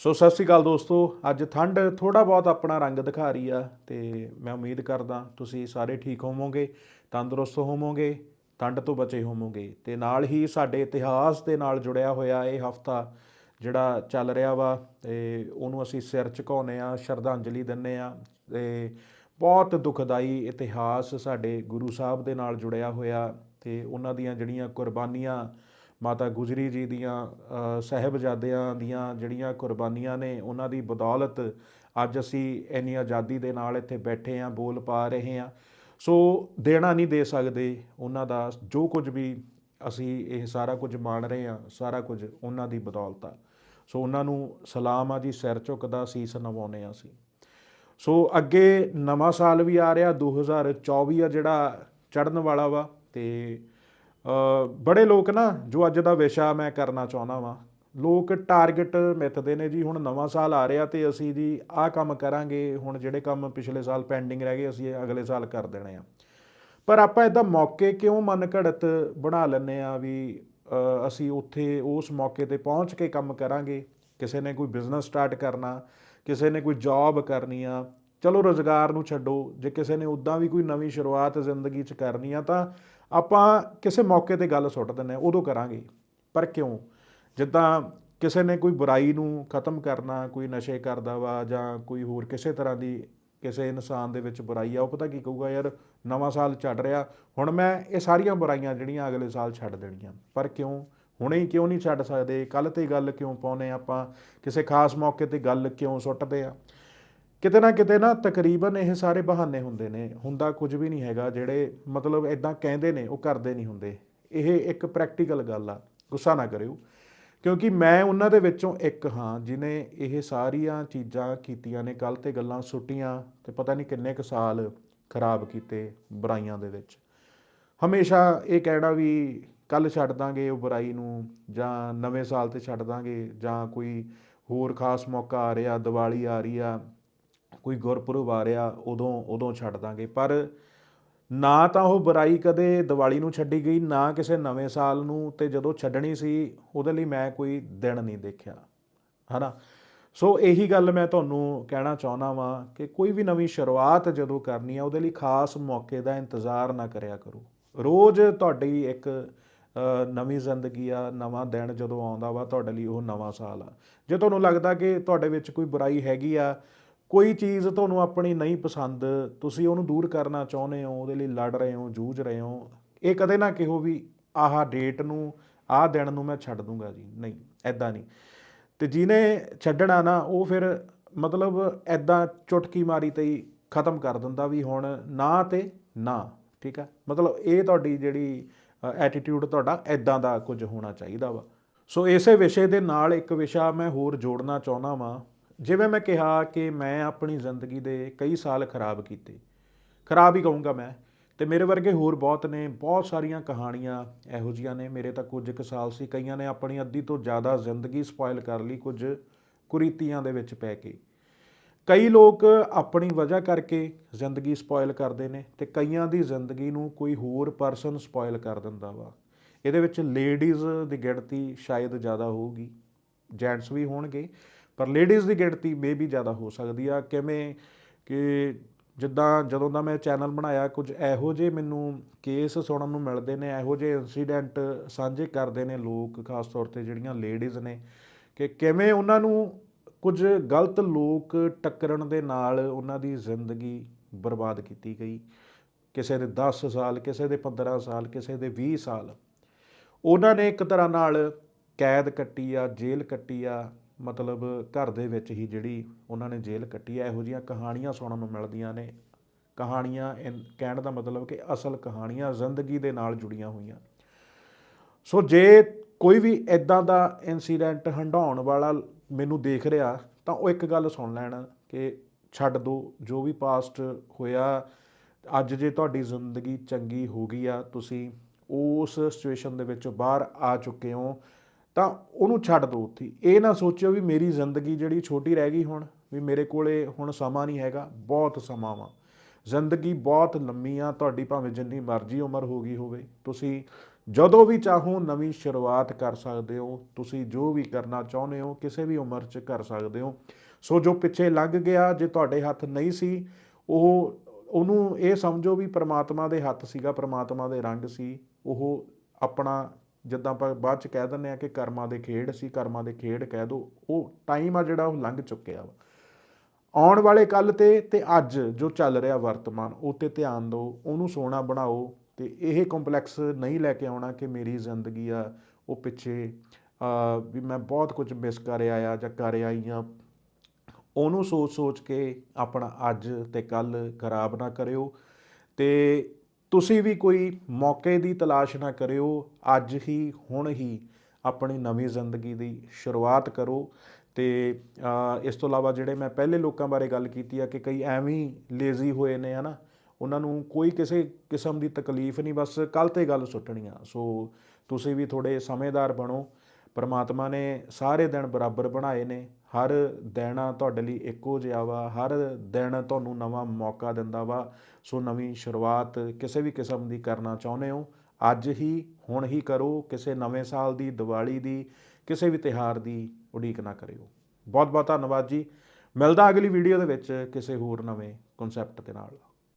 ਸੋ ਸਤਿ ਸ੍ਰੀ ਅਕਾਲ ਦੋਸਤੋ, ਅੱਜ ਠੰਡ ਥੋੜਾ ਬਹੁਤ ਆਪਣਾ ਰੰਗ ਦਿਖਾ ਰਹੀ ਆ ਤੇ ਮੈਂ ਉਮੀਦ ਕਰਦਾ ਤੁਸੀਂ ਸਾਰੇ ਠੀਕ ਹੋਵੋਗੇ, ਤੰਦਰੁਸਤ ਹੋਵੋਗੇ, ਠੰਡ ਤੋਂ ਬਚੇ ਹੋਵੋਗੇ ਤੇ ਨਾਲ ਹੀ ਸਾਡੇ ਇਤਿਹਾਸ ਦੇ ਨਾਲ ਜੁੜਿਆ ਹੋਇਆ ਇਹ ਹਫਤਾ ਜਿਹੜਾ ਚੱਲ ਰਿਹਾ ਵਾ, ਤੇ ਉਹਨੂੰ ਅਸੀਂ ਸਿਰ ਝੁਕਾਉਂਦੇ ਆ ਸ਼ਰਧਾਂਜਲੀ ਦਿੰਨੇ ਆ ਤੇ ਬਹੁਤ ਦੁਖਦਾਈ ਇਤਿਹਾਸ ਸਾਡੇ ਗੁਰੂ ਸਾਹਿਬ ਦੇ ਨਾਲ ਜੁੜਿਆ ਹੋਇਆ ਤੇ ਉਹਨਾਂ ਦੀਆਂ ਜਿਹੜੀਆਂ ਕੁਰਬਾਨੀਆਂ ਮਾਤਾ ਗੁਜਰੀ ਜੀ ਦੀਆਂ ਅ, ਸਾਹਿਬਜ਼ਾਦਿਆਂ ਦੀਆਂ ਜਿਹੜੀਆਂ ਕੁਰਬਾਨੀਆਂ ਨੇ ਉਹਨਾਂ ਦੀ ਬਦੌਲਤ ਅੱਜ ਅਸੀਂ ਇੰਨੀ ਆਜ਼ਾਦੀ ਦੇ ਨਾਲ ਇੱਥੇ ਬੈਠੇ ਆਂ ਬੋਲ ਪਾ ਰਹੇ ਆਂ ਸੋ ਦੇਣਾ ਨਹੀਂ ਦੇ ਸਕਦੇ ਉਹਨਾਂ ਦਾ ਜੋ ਕੁਝ ਵੀ ਅਸੀਂ ਇਹ ਸਾਰਾ ਕੁਝ ਮਾਣ ਰਹੇ ਆਂ ਸਾਰਾ ਕੁਝ ਉਹਨਾਂ ਦੀ ਬਦੌਲਤ ਆ। ਸੋ ਉਹਨਾਂ ਨੂੰ ਸਲਾਮ ਆ ਜੀ ਸਿਰ ਝੁਕਦਾ ਸੀਸ ਨਵਾਉਂਦੇ ਆ ਅਸੀਂ। ਸੋ ਅੱਗੇ ਨਵਾਂ ਸਾਲ ਵੀ ਆ ਰਿਹਾ 2024 ਆ ਜਿਹੜਾ ਚੜਨ ਵਾਲਾ ਵਾ ਤੇ ਬੜੇ ਲੋਕ ਨਾ ਜੋ ਅੱਜ ਦਾ ਵਿਸ਼ਾ ਮੈਂ ਕਰਨਾ ਚਾਹੁੰਦਾ ਵਾਂ। ਲੋਕ ਟਾਰਗੇਟ ਮਿੱਥਦੇ ਨੇ ਜੀ, ਹੁਣ ਨਵਾਂ ਸਾਲ ਆ ਰਿਹਾ ਤੇ ਅਸੀਂ ਜੀ ਆਹ ਕੰਮ ਕਰਾਂਗੇ, ਹੁਣ ਜਿਹੜੇ ਕੰਮ ਪਿਛਲੇ ਸਾਲ ਪੈਂਡਿੰਗ ਰਹਿ ਗਏ, ਅਸੀਂ ਅਗਲੇ ਸਾਲ ਕਰ ਦੇਣੇ ਆ। ਪਰ ਆਪਾਂ ਇਦਾਂ ਮੌਕੇ ਕਿਉਂ ਮਨ ਘੜਤ ਬਣਾ ਲੈਂਦੇ ਆ ਵੀ ਅਸੀਂ ਉੱਥੇ ਉਸ ਮੌਕੇ ਤੇ ਪਹੁੰਚ ਕੇ ਕੰਮ ਕਰਾਂਗੇ? ਕਿਸੇ ਨੇ ਕੋਈ ਬਿਜ਼ਨਸ ਸਟਾਰਟ ਕਰਨਾ, ਕਿਸੇ ਨੇ ਕੋਈ ਜੌਬ ਕਰਨੀ ਆ ਚਲੋ ਰੋਜ਼ਗਾਰ ਨੂੰ ਛੱਡੋ, ਜੇ ਕਿਸੇ ਨੇ ਉਦਾਂ ਵੀ ਕੋਈ ਨਵੀਂ ਸ਼ੁਰੂਆਤ ਜ਼ਿੰਦਗੀ 'ਚ ਕਰਨੀ ਆ ਤਾਂ ਆਪਾਂ ਕਿਸੇ ਮੌਕੇ ਤੇ ਗੱਲ ਸੁੱਟ ਦਿੰਦੇ ਆ ਉਦੋਂ ਕਰਾਂਗੇ। ਪਰ ਕਿਉਂ? ਜਿੱਦਾਂ ਕਿਸੇ ਨੇ ਕੋਈ ਬੁਰਾਈ ਨੂੰ ਖਤਮ ਕਰਨਾ, ਕੋਈ ਨਸ਼ੇ ਕਰਦਾ ਵਾ ਜਾਂ ਕੋਈ ਹੋਰ ਕਿਸੇ ਤਰ੍ਹਾਂ ਦੀ ਕਿਸੇ ਇਨਸਾਨ ਦੇ ਵਿੱਚ ਬੁਰਾਈ ਆ, ਉਹ ਪਤਾ ਕੀ ਕਹੂਗਾ, ਯਾਰ ਨਵਾਂ ਸਾਲ ਛੱਡ ਰਿਹਾ, ਹੁਣ ਮੈਂ ਇਹ ਸਾਰੀਆਂ ਬੁਰਾਈਆਂ ਜਿਹੜੀਆਂ ਅਗਲੇ ਸਾਲ ਛੱਡ ਦੇਣੀਆਂ। ਪਰ ਕਿਉਂ? ਹੁਣੇ ਹੀ ਕਿਉਂ ਨਹੀਂ ਛੱਡ ਸਕਦੇ? ਕੱਲ ਤੇ ਗੱਲ ਕਿਉਂ ਪਾਉਨੇ ਆਪਾਂ? ਕਿਸੇ ਖਾਸ ਮੌਕੇ ਤੇ ਗੱਲ ਕਿਉਂ ਸੁੱਟਦੇ ਆ ਕਿਤੇ ਨਾ ਕਿਤੇ ਨਾ ਤਕਰੀਬਨ ਇਹ ਸਾਰੇ ਬਹਾਨੇ ਹੁੰਦੇ ਨੇ। ਹੁੰਦਾ ਕੁਝ ਵੀ ਨਹੀਂ ਹੈਗਾ ਜਿਹੜੇ ਮਤਲਬ ਇਦਾਂ ਕਹਿੰਦੇ ਨੇ, ਉਹ ਕਰਦੇ ਨਹੀਂ ਹੁੰਦੇ। ਇਹ ਇੱਕ ਪ੍ਰੈਕਟੀਕਲ ਗੱਲ ਆ, ਗੁੱਸਾ ਨਾ ਕਰਿਓ। ਕਿਉਂਕਿ ਮੈਂ ਉਹਨਾਂ ਦੇ ਵਿੱਚੋਂ ਇੱਕ ਹਾਂ, ਜਿਨੇ ਇਹ ਸਾਰੀਆਂ ਚੀਜ਼ਾਂ ਕੀਤੀਆਂ ਨੇ ਕੱਲ ਤੇ ਗੱਲਾਂ ਸੁੱਟੀਆਂ ਤੇ ਪਤਾ ਨਹੀਂ ਕਿੰਨੇ ਕੁ ਸਾਲ ਖਰਾਬ ਕੀਤੇ ਬੁਰਾਈਆਂ ਦੇ ਵਿੱਚ। ਹਮੇਸ਼ਾ ਇਹ ਕਹਿਣਾ ਵੀ ਕੱਲ ਛੱਡ ਦਾਂਗੇ ਉਹ ਬੁਰਾਈ ਨੂੰ, ਜਾਂ ਨਵੇਂ ਸਾਲ ਤੇ ਛੱਡ ਦਾਂਗੇ, ਜਾਂ ਕੋਈ ਹੋਰ ਖਾਸ ਮੌਕਾ ਆ ਰਿਹਾ, ਦੀਵਾਲੀ ਆ ਰਹੀ ਆ ਕੋਈ ਗੁਰਪੁਰਬ ਆ ਰਿਹਾ, ਉਦੋਂ ਉਦੋਂ ਛੱਡ ਦਾਂਗੇ। ਪਰ ਨਾ ਤਾਂ ਉਹ ਬੁਰਾਈ ਕਦੇ ਦੀਵਾਲੀ ਨੂੰ ਛੱਡੀ ਗਈ, ਨਾ ਕਿਸੇ ਨਵੇਂ ਸਾਲ ਨੂੰ, ਤੇ ਜਦੋਂ ਛੱਡਣੀ ਸੀ, ਉਹਦੇ ਲਈ ਮੈਂ ਕੋਈ ਦਿਨ ਨਹੀਂ ਦੇਖਿਆ। ਹਨਾ? ਸੋ ਇਹੀ ਗੱਲ ਮੈਂ ਤੁਹਾਨੂੰ ਕਹਿਣਾ ਚਾਹੁੰਦਾ ਵਾਂ ਕਿ ਕੋਈ ਵੀ ਨਵੀਂ ਸ਼ੁਰੂਆਤ ਜਦੋਂ ਕਰਨੀ ਆ, ਉਹਦੇ ਲਈ ਖਾਸ ਮੌਕੇ ਦਾ ਇੰਤਜ਼ਾਰ ਨਾ ਕਰਿਆ ਕਰੋ। ਰੋਜ਼ ਤੁਹਾਡੀ ਇੱਕ ਨਵੀਂ ਜ਼ਿੰਦਗੀ ਆ, ਨਵਾਂ ਦਿਨ ਜਦੋਂ ਆਉਂਦਾ ਵਾ, ਤੁਹਾਡੇ ਲਈ ਉਹ ਨਵਾਂ ਸਾਲ ਆ। ਜੇ ਤੁਹਾਨੂੰ ਲੱਗਦਾ ਕਿ ਤੁਹਾਡੇ ਵਿੱਚ ਕੋਈ ਬੁਰਾਈ ਹੈਗੀ ਆ ਕੋਈ ਚੀਜ਼ ਤੁਹਾਨੂੰ ਆਪਣੀ ਨਹੀਂ ਪਸੰਦ, ਤੁਸੀਂ ਉਹਨੂੰ ਦੂਰ ਕਰਨਾ ਚਾਹੁੰਦੇ ਹੋ, ਉਹਦੇ ਲਈ ਲੜ ਰਹੇ ਹੋ, ਜੂਝ ਰਹੇ ਹੋ, ਇਹ ਕਦੇ ਨਾ ਕਿਹੋ ਵੀ ਆਹ ਡੇਟ ਨੂੰ, ਆਹ ਦਿਨ ਨੂੰ ਮੈਂ ਛੱਡ ਦੂੰਗਾ ਜੀ। ਨਹੀਂ ਐਦਾਂ ਨਹੀਂ। ਤੇ ਜਿਹਨੇ ਛੱਡਣਾ ਨਾ, ਉਹ ਫਿਰ ਮਤਲਬ ਐਦਾਂ ਚੁਟਕੀ ਮਾਰੀ ਤੇ ਹੀ ਖਤਮ ਕਰ ਦਿੰਦਾ ਵੀ ਹੁਣ ਨਾ ਤੇ ਨਾ, ਠੀਕ ਆ? ਮਤਲਬ ਇਹ ਤੁਹਾਡੀ ਜਿਹੜੀ ਐਟੀਟਿਊਡ ਤੁਹਾਡਾ ਐਦਾਂ ਦਾ ਕੁਝ ਹੋਣਾ ਚਾਹੀਦਾ ਵਾ। ਸੋ ਇਸੇ ਵਿਸ਼ੇ ਦੇ ਨਾਲ ਇੱਕ ਵਿਸ਼ਾ ਮੈਂ ਹੋਰ ਜੋੜਨਾ ਚਾਹੁੰਦਾ ਵਾਂ। ਜਿਵੇਂ ਮੈਂ ਕਿਹਾ ਕਿ ਮੈਂ ਆਪਣੀ ਜ਼ਿੰਦਗੀ ਦੇ ਕਈ ਸਾਲ ਖਰਾਬ ਕੀਤੇ। ਖਰਾਬ ਹੀ ਕਹੂੰਗਾ ਮੈਂ। ਤੇ ਮੇਰੇ ਵਰਗੇ ਹੋਰ ਬਹੁਤ ਨੇ, ਬਹੁਤ ਸਾਰੀਆਂ ਕਹਾਣੀਆਂ ਇਹੋ ਜੀਆਂ ਨੇ। ਮੇਰੇ ਤਾਂ ਕੁਝ ਕੁ ਸਾਲ ਸੀ, ਕਈਆਂ ਨੇ ਆਪਣੀ ਅੱਧੀ ਤੋਂ ਜ਼ਿਆਦਾ ਜ਼ਿੰਦਗੀ ਸਪੋਇਲ ਕਰ ਲਈ ਕੁਝ ਕੁਰੀਤੀਆਂ ਦੇ ਵਿੱਚ ਪੈ ਕੇ। ਕਈ ਲੋਕ ਆਪਣੀ ਵਜ੍ਹਾ ਕਰਕੇ ਜ਼ਿੰਦਗੀ ਸਪੋਇਲ ਕਰਦੇ ਨੇ ਤੇ ਕਈਆਂ ਦੀ ਜ਼ਿੰਦਗੀ ਨੂੰ ਕੋਈ ਹੋਰ ਪਰਸਨ ਸਪੋਇਲ ਕਰ ਦਿੰਦਾ ਵਾ। ਇਹਦੇ ਵਿੱਚ ਲੇਡੀਜ਼ ਦੀ ਗਿਣਤੀ ਸ਼ਾਇਦ ਜ਼ਿਆਦਾ ਹੋਊਗੀ, ਜੈਂਟਸ ਵੀ ਹੋਣਗੇ। ਪਰ ਲੇਡੀਜ਼ ਦੀ ਗਿਣਤੀ ਮੇ ਜ਼ਿਆਦਾ ਹੋ ਸਕਦੀ ਆ। ਕਿਵੇਂ ਕਿ ਜਿੱਦਾਂ ਜਦੋਂ ਦਾ ਮੈਂ ਚੈਨਲ ਬਣਾਇਆ, ਕੁਝ ਇਹੋ ਜਿਹੇ ਮੈਨੂੰ ਕੇਸ ਸੁਣਨ ਨੂੰ ਮਿਲਦੇ ਨੇ, ਇਹੋ ਜਿਹੇ ਇਨਸੀਡੈਂਟ ਸਾਂਝੇ ਕਰਦੇ ਨੇ ਲੋਕ, ਖਾਸ ਤੌਰ ਤੇ ਜਿਹੜੀਆਂ ਲੇਡੀਜ਼ ਨੇ, ਕਿ ਕਿਵੇਂ ਉਹਨਾਂ ਨੂੰ ਕੁਝ ਗਲਤ ਲੋਕ ਟੱਕਰਨ ਦੇ ਨਾਲ ਉਹਨਾਂ ਦੀ ਜ਼ਿੰਦਗੀ ਬਰਬਾਦ ਕੀਤੀ ਗਈ। ਕਿਸੇ ਦੇ 10 ਸਾਲ, ਕਿਸੇ ਦੇ 15 ਸਾਲ, ਕਿਸੇ ਦੇ 20 ਸਾਲ। ਉਹਨਾਂ ਨੇ ਇੱਕ ਤਰ੍ਹਾਂ ਨਾਲ ਕੈਦ ਕੱਟੀ ਆ, ਜੇਲ੍ਹ ਕੱਟੀ ਆ ਮਤਲਬ ਘਰ ਦੇ ਵਿੱਚ ਹੀ ਜਿਹੜੀ ਉਹਨਾਂ ਨੇ ਜੇਲ੍ਹ ਕੱਟੀ ਹੈ, ਇਹੋ ਜਿਹੀਆਂ ਕਹਾਣੀਆਂ ਸੁਣਨ ਨੂੰ ਮਿਲਦੀਆਂ ਨੇ। ਕਹਾਣੀਆਂ ਇਨ- ਕਹਿਣ ਦਾ ਮਤਲਬ ਕਿ ਅਸਲ ਕਹਾਣੀਆਂ ਜ਼ਿੰਦਗੀ ਦੇ ਨਾਲ ਜੁੜੀਆਂ ਹੋਈਆਂ। ਸੋ ਜੇ ਕੋਈ ਵੀ ਇਦਾਂ ਦਾ ਇਨਸੀਡੈਂਟ ਹੰਡਾਉਣ ਵਾਲਾ ਮੈਨੂੰ ਦੇਖ ਰਿਹਾ, ਤਾਂ ਉਹ ਇੱਕ ਗੱਲ ਸੁਣ ਲੈਣ ਕਿ ਛੱਡ ਦੋ, ਜੋ ਵੀ ਪਾਸਟ ਹੋਇਆ, ਅੱਜ ਜੇ ਤੁਹਾਡੀ ਜ਼ਿੰਦਗੀ ਚੰਗੀ ਹੋ ਗਈ ਆ, ਤੁਸੀਂ ਉਸ ਸਿਚੁਏਸ਼ਨ ਦੇ ਵਿੱਚੋਂ ਬਾਹਰ ਆ ਚੁੱਕੇ ਹੋ ਤਾਂ ਉਹਨੂੰ ਛੱਡ ਦਿਓ ਉੱਥੇ। ਇਹ ਨਾ ਸੋਚਿਓ ਵੀ ਮੇਰੀ ਜ਼ਿੰਦਗੀ ਜਿਹੜੀ ਛੋਟੀ ਰਹਿ ਗਈ ਹੁਣ, ਵੀ ਮੇਰੇ ਕੋਲੇ ਹੁਣ ਸਮਾਂ ਨਹੀਂ ਹੈਗਾ, ਬਹੁਤ ਸਮਾਂ ਵਾ। ਜ਼ਿੰਦਗੀ ਬਹੁਤ ਲੰਮੀ ਆ, ਤੁਹਾਡੀ ਭਾਵੇਂ ਜਿੰਨੀ ਮਰਜ਼ੀ ਉਮਰ ਹੋ ਗਈ ਹੋਵੇ। ਤੁਸੀਂ ਜਦੋਂ ਵੀ ਚਾਹੋ ਨਵੀਂ ਸ਼ੁਰੂਆਤ ਕਰ ਸਕਦੇ ਹੋ, ਤੁਸੀਂ ਜੋ ਵੀ ਕਰਨਾ ਚਾਹੁੰਦੇ ਹੋ, ਕਿਸੇ ਵੀ ਉਮਰ 'ਚ ਕਰ ਸਕਦੇ ਹੋ। ਸੋ ਜੋ ਪਿੱਛੇ ਲੰਘ ਗਿਆ, ਜੇ ਤੁਹਾਡੇ ਹੱਥ ਨਹੀਂ ਸੀ, ਉਹ, ਉਹਨੂੰ ਇਹ ਸਮਝੋ ਵੀ ਪ੍ਰਮਾਤਮਾ ਦੇ ਹੱਥ ਸੀਗਾ, ਪ੍ਰਮਾਤਮਾ ਦੇ ਰੰਗ ਸੀ, ਉਹ ਆਪਣਾ ਜਿੱਦਾਂ ਆਪਾਂ ਬਾਅਦ ਚ ਕਹਿ ਦਿੰਦੇ ਆ ਕਿ ਕਰਮਾਂ ਦੇ ਖੇਡ ਸੀ, ਕਰਮਾਂ ਦੇ ਖੇਡ ਕਹਿ ਦੋ, ਉਹ ਟਾਈਮ ਆ ਜਿਹੜਾ ਉਹ ਲੰਘ ਚੁੱਕਿਆ ਵਾ। ਆਉਣ ਵਾਲੇ ਕੱਲ ਤੇ ਤੇ ਅੱਜ ਜੋ ਚੱਲ ਰਿਹਾ ਵਰਤਮਾਨ ਉਹ ਤੇ ਧਿਆਨ ਦਿਓ ਉਹਨੂੰ ਸੋਨਾ ਬਣਾਓ ਤੇ ਇਹ ਕੰਪਲੈਕਸ ਨਹੀਂ ਲੈ ਕੇ ਆਉਣਾ ਕਿ ਮੇਰੀ ਜ਼ਿੰਦਗੀ ਆ, ਉਹ ਪਿੱਛੇ ਵੀ ਮੈਂ ਬਹੁਤ ਕੁਝ ਮਿਸ ਕਰ ਆਇਆ ਜਾਂ ਕਰ ਆਈ ਆ ਉਹਨੂੰ ਸੋਚ-ਸੋਚ ਕੇ ਆਪਣਾ ਅੱਜ ਤੇ ਕੱਲ ਖਰਾਬ ਨਾ ਕਰਿਓ ਤੇ ਤੁਸੀਂ ਵੀ ਕੋਈ ਮੌਕੇ ਦੀ ਤਲਾਸ਼ ਨਾ ਕਰਿਓ, ਅੱਜ ਹੀ, ਹੁਣ ਹੀ ਆਪਣੀ ਨਵੀਂ ਜ਼ਿੰਦਗੀ ਦੀ ਸ਼ੁਰੂਆਤ ਕਰੋ। ਤੇ ਇਸ ਤੋਂ ਇਲਾਵਾ ਜਿਹੜੇ ਮੈਂ ਪਹਿਲੇ ਲੋਕਾਂ ਬਾਰੇ ਗੱਲ ਕੀਤੀ ਆ ਕਿ ਕਈ ਐਵੇਂ ਲੇਜ਼ੀ ਹੋਏ ਨੇ, ਹਨਾ, ਉਹਨਾਂ ਨੂੰ ਕੋਈ ਕਿਸੇ ਕਿਸਮ ਦੀ ਤਕਲੀਫ ਨਹੀਂ, ਬਸ ਕੱਲ ਤੇ ਗੱਲ ਸੁੱਟਣੀ ਆ। ਸੋ, ਤੁਸੀਂ ਵੀ ਥੋੜੇ ਸਮਝਦਾਰ ਬਣੋ। ਪਰਮਾਤਮਾ ਨੇ ਸਾਰੇ ਦਿਨ ਬਰਾਬਰ ਬਣਾਏ ਨੇ, ਹਰ ਦਿਨ ਤੁਹਾਡੇ ਲਈ ਇੱਕੋ ਜਿਹਾ ਵਾ, ਹਰ ਦਿਨ ਤੁਹਾਨੂੰ ਨਵਾਂ ਮੌਕਾ ਦਿੰਦਾ ਵਾ। ਸੋ ਨਵੀਂ ਸ਼ੁਰੂਆਤ ਕਿਸੇ ਵੀ ਕਿਸਮ ਦੀ ਕਰਨਾ ਚਾਹੁੰਦੇ ਹੋ। ਅੱਜ ਹੀ, ਹੁਣ ਹੀ ਕਰੋ, ਕਿਸੇ ਨਵੇਂ ਸਾਲ ਦੀ, ਦੀਵਾਲੀ ਦੀ, ਕਿਸੇ ਵੀ ਤਿਹਾਰ ਦੀ ਉਡੀਕ ਨਾ ਕਰਿਓ। ਬਹੁਤ ਬਹੁਤ ਧੰਨਵਾਦ ਜੀ। ਮਿਲਦਾ ਅਗਲੀ ਵੀਡੀਓ ਦੇ ਵਿੱਚ ਕਿਸੇ ਹੋਰ ਨਵੇਂ ਕਨਸੈਪਟ ਦੇ ਨਾਲ।